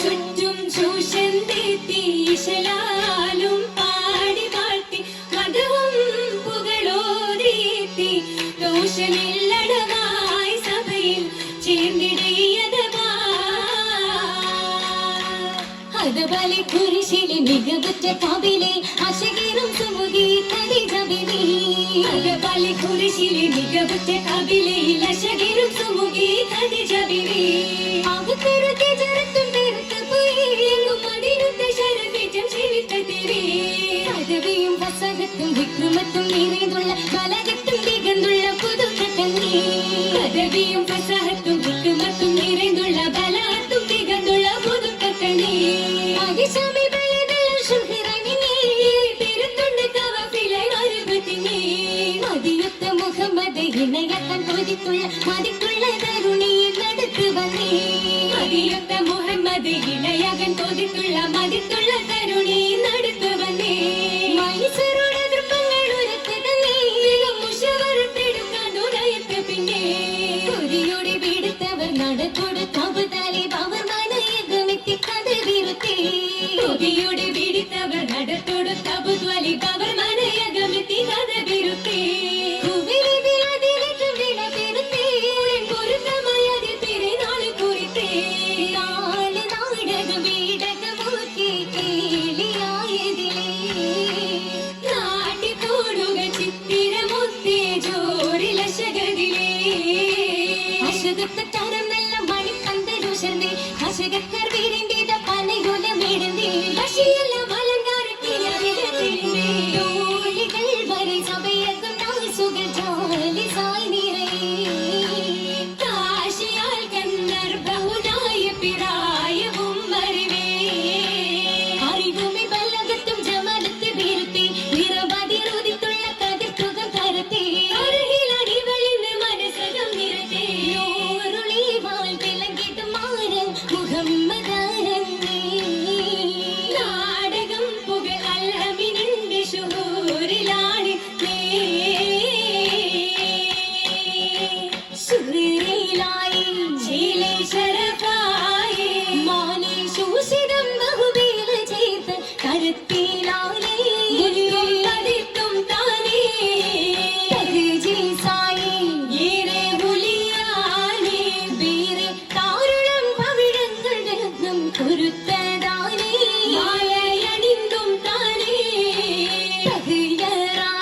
ചുറ്റും ചൂഷന്തി പാടി പാട്ടി മതവും പുകളോരീത്തി ദോഷമില്ല കുരിശിലെ മികവുറ്റ കവിലെ അശകീറും സുമുഖി കവി കവിലെ അകപാളി കുരിശിലെ മികവുറ്റ കവിലെ അശകീറും സുമുഖി കവി மதிப்புள்ள மதிப்புள்ள கருணிய கடுத்து வந்தே அதியொத்த முகம்மது இளையகன் கொதித்துள்ள மதிப்புள்ள கருணி நடுத்து வந்தே മൈസൂരോട് എതിർപ്പങ്ങൾ ഉരത്ത് തന്നെ മുഷവറുത്തെടുക്കാൻ ഉറയത്ത് പിന്നെ. കൊതിയോടെ വീടുത്തവർ നടത്തോട് കവുതാലി പവർമാന യുദ്ധമെത്തി കഥ വിരുത്തി. കൊതിയോടെ വീടുത്തവർ നടത്തോട് കശകത്ത് തരം നല്ല മണിക്കന്തരുഷർന്നേ കശകക്കാർ വീടിന്റെ പലയുലമിടുന്നേ കശിയെല്ലാം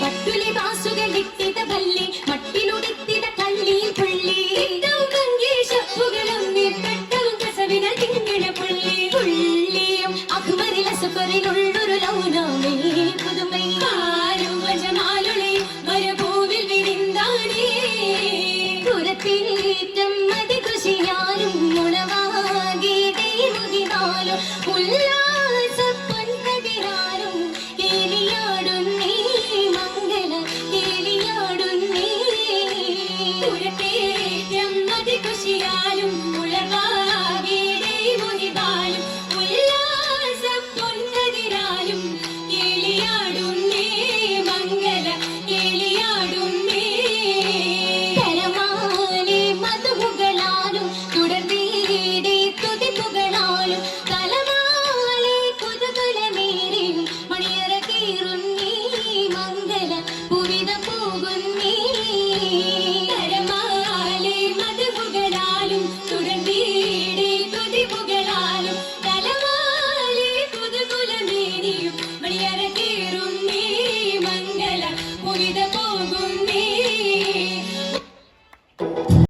പട്ടുലി പാസുകളിട്ടിത